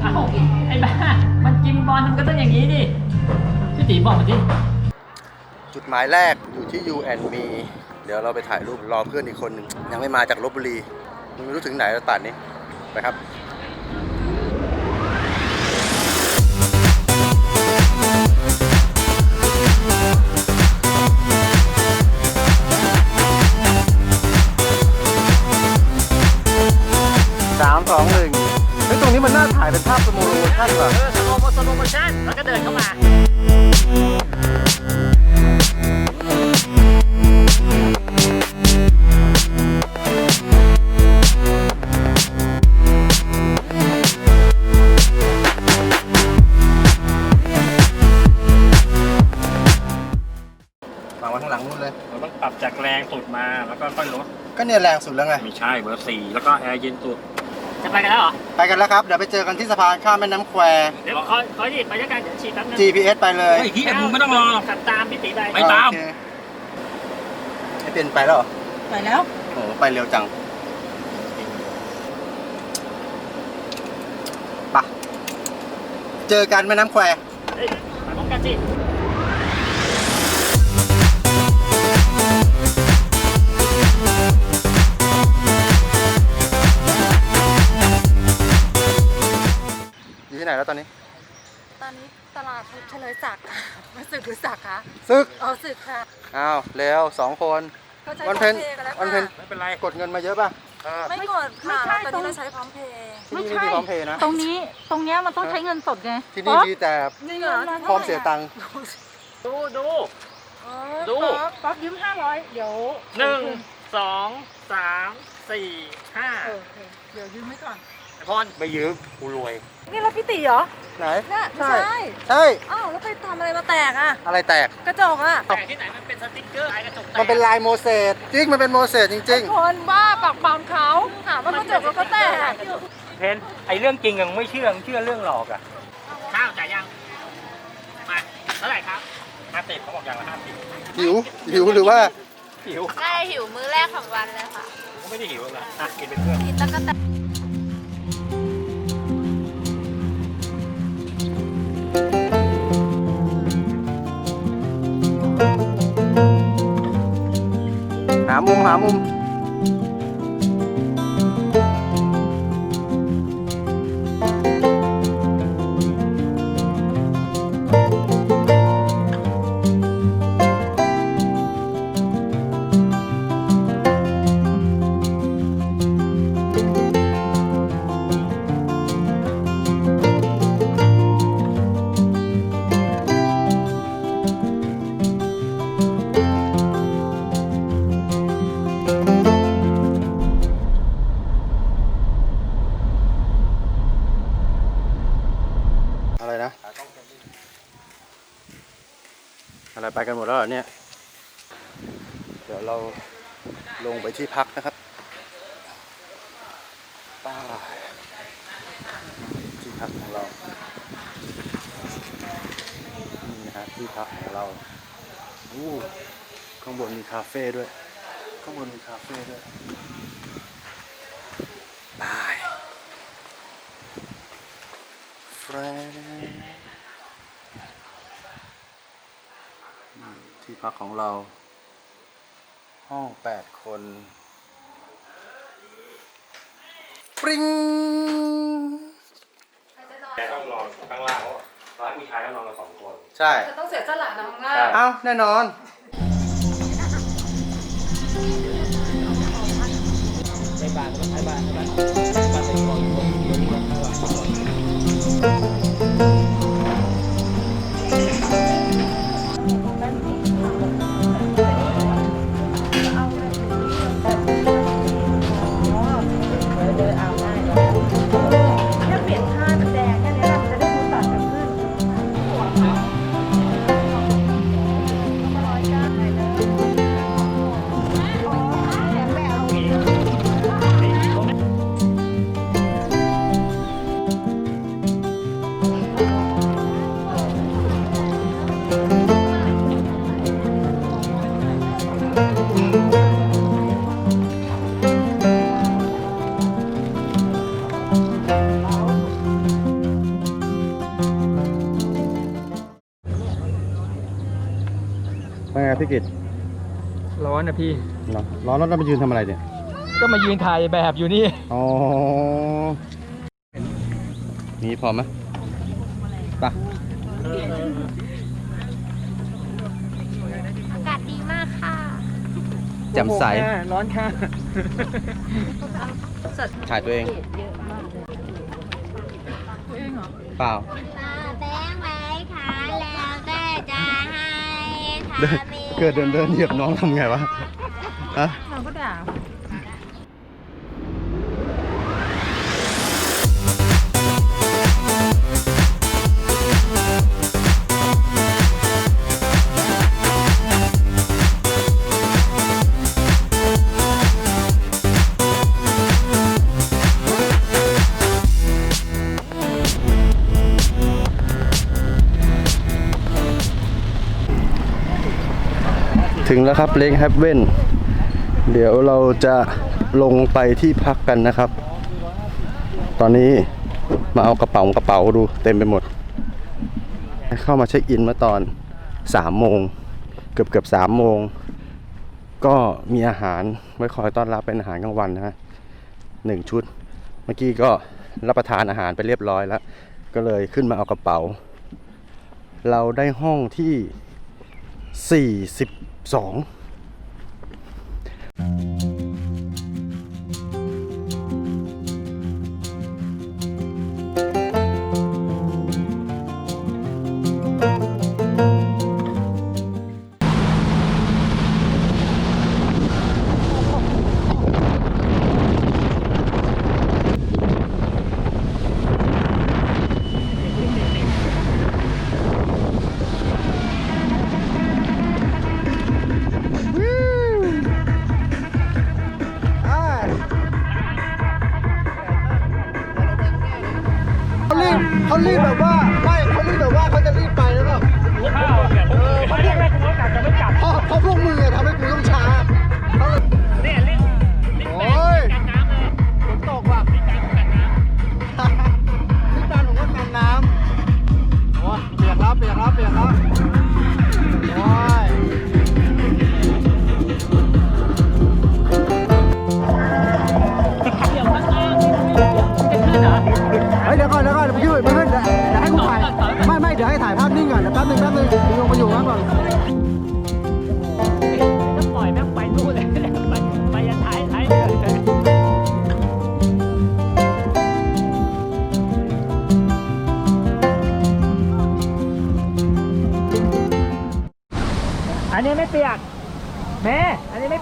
เอ้าไอ้บ้า มันกินบอลมันก็ต้องอย่างนี้ดิ พี่ตีบอกมาดิจุดหมายแรกอยู่ที่ U and Me เดี๋ยวเราไปถ่ายรูปรอเพื่อนอีกคนหนึ่งยังไม่มาจากลบบุรี มึงไม่รู้ถึงไหนแล้วตัดนี้ ไปครับาถ่ายเป็นภาพสโมโลชั่นว่ะเออสโลโมสโลโมชั่นแล้วก็เดินเข้ามาวางไว้ข้างหลังนู่นเลย เราต้องปรับจากแรงสุดมาแล้วก็ค่อยลดก็เนี่ยแรงสุดแล้วไง ไม่ใช่เบอร์สี่แล้วก็แอร์เย็นสุด จะไปกันแล้วเหรอ ไปกันแล้วครับ เดี๋ยวไปเจอกันที่สะพานข้ามแม่น้ำแคว เดี๋ยวขอขอดิไปด้วยกันเดี๋ยวฉีดแป๊บนึง GPS ไปเลยไอ้ที่มึงไม่ต้องรอหรอก ขับตามพี่ตีไปไปตาม โอเคไม่เป็นไปแล้วเหรอไปแล้วโอ้โหไปเร็วจังปะเจอกันแม่น้ำแคว เฮ้ยไปพร้อมกันสิ ตอนนี้ ตอนนี้ตลาดเฉลยศักดิ์มาสึกหรือศักดิ์คะซึกเอาสึกค่ะอ้าวเร็วสองคนเขาใช้วันพร้เพ็อญมเพย์กันแล้ววันเพ็ญค่ะไม่เป็นไรกดเงินมาเยอะป่ะไม่กดค่ะไม่ใช่ตอนตรง นี้เราใช้พร้อมเพย์ที่นี่ไม่มีพร้อมเพย์นะ ตรงนี้ตรงเนี้ยมันต้องใช้เงินสดไงที่นี่มีแต่นี่เหรอพร้อมเสียตังค์ดูดูอ๋อดูป๊อปป๊อปยืมห้าร้อยเดี๋ยวหนึ่งสองสามสี่ห้าเออโอเคเดี๋ยวยืมไว้ก่อนไอ้ พรไม่ยืมกูรวย นี่รถพี่ตีเหรอไหนเนี่ยไม่ใช่ใช่ใช่ อ้าวแล้วไปทำอะไรมาแตกอะ อะไรแตก กระจกอะแต่ที่ไหนมันเป็นสติ๊กเกอร์ลายกระจกแตกมันเป็นลายโมเสสจริงมันเป็นโมเสสจริง คนบ้าปากปามเขาถามว่ากระจกแล้วก็แตกเพนไอเรื่องจริงยังไม่เชื่อมึงเชื่อเรื่องหลอกอะข้าวจ่ายยัง มาเท่าไหร่ครับห้าสิบเขาบอกอย่างละห้าสิบๆ หิวหิวหรือว่า หิวได้หิวมื้อแรกของวันเลยค่ะกูก็ไม่ได้หิวหรอกนะอะกินเป็นเพื่อน กินแล้วก็แตก มุมหามุม อะไรไปกันหมดแล้วเนี่ย เดี๋ยวเราลงไปที่พักนะครับป้าที่พักของเรา นี่นะฮะที่พักของเราอู้ข้างบนมีคาเฟ่ด้วย ข้างบนมีคาเฟ่ด้วยบายเฟรน ที่พักของเรา ห้องแปดคน ปริงแต่ต้องนอนข้างล่างเพราะร้านผู้ชายต้องนอนกันสองคน ใช่ จะต้องเสียสละน้องง่าเอ้าแน่นอน พี่กิตร้อนนะพี่ ร้อนร้อนแล้วเรามายืนทำอะไรเนี่ย ก็มายืนถ่ายแบบอยู่นี่ อ๋อนี่พอไหมไปะอากาศดีมากค่ะ แจ่มใส ร้อนค่ะถ่ายตัวเองเปล่า แบงค์ไว้ค่ะแล้วแต่จะให้เดิน เกิดเดินเดินเหยียบน้องทำไงวะอะ ถึงแล้วครับเล้งแฮปเว่นเดี๋ยวเราจะลงไปที่พักกันนะครับ ตอนนี้มาเอากระเป๋ากระเป๋าดูเต็มไปหมด เข้ามาเช็คอินมื่อตอน3โมงเกือบเกือบสามโมง ก็มีอาหารไว้คอยต้อนรับเป็นอาหารกลางวันนะฮะหนึ่งชุด เมื่อกี้ก็รับประทานอาหารไปเรียบร้อยแล้ว ก็เลยขึ้นมาเอากระเป๋า เราได้ห้องที่ 48 12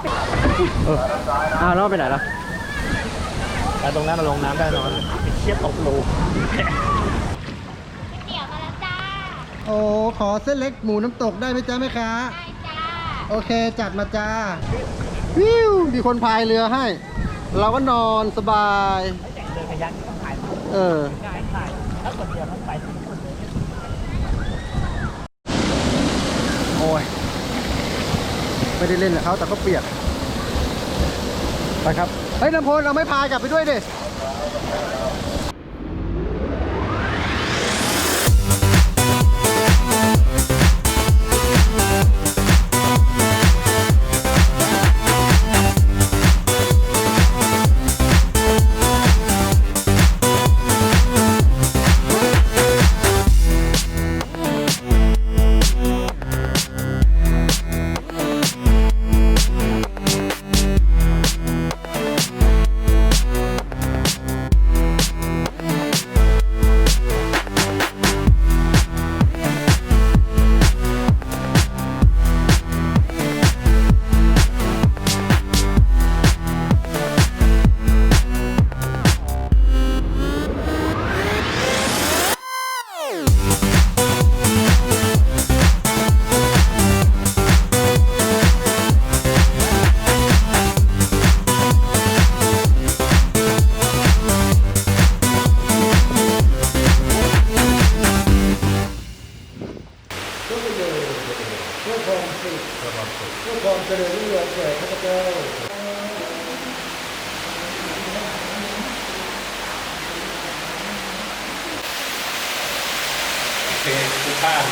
เปียกอ้าวแล้วไปไหนล่ะแต่ตรงนั้นมันลงน้ำได้นอนเชียบตกรูเดี๋ยวมาแล้วจ้า โอ้ขอเส้นเล็กหมูน้ำตกได้ไหมจ๊ะแม่ค้า ได้จ้า โอเคจัดมาจ้าวิวมีคนพายเรือให้ เราก็นอนสบาย เดินขยันต้องถ่ายเออ ง่ายถ่ายถ้าคนเดียวต้องไป โอ้ย ไม่ได้เล่นกับเขาแต่ก็เปียกไปครับเฮ้ยน้ำพลเราไม่พายกลับไปด้วยดิ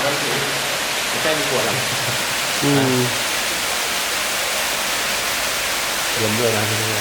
ก็คือไม่ใช่มีขวดหรอกอืมเย็นด้วยนะที่นี่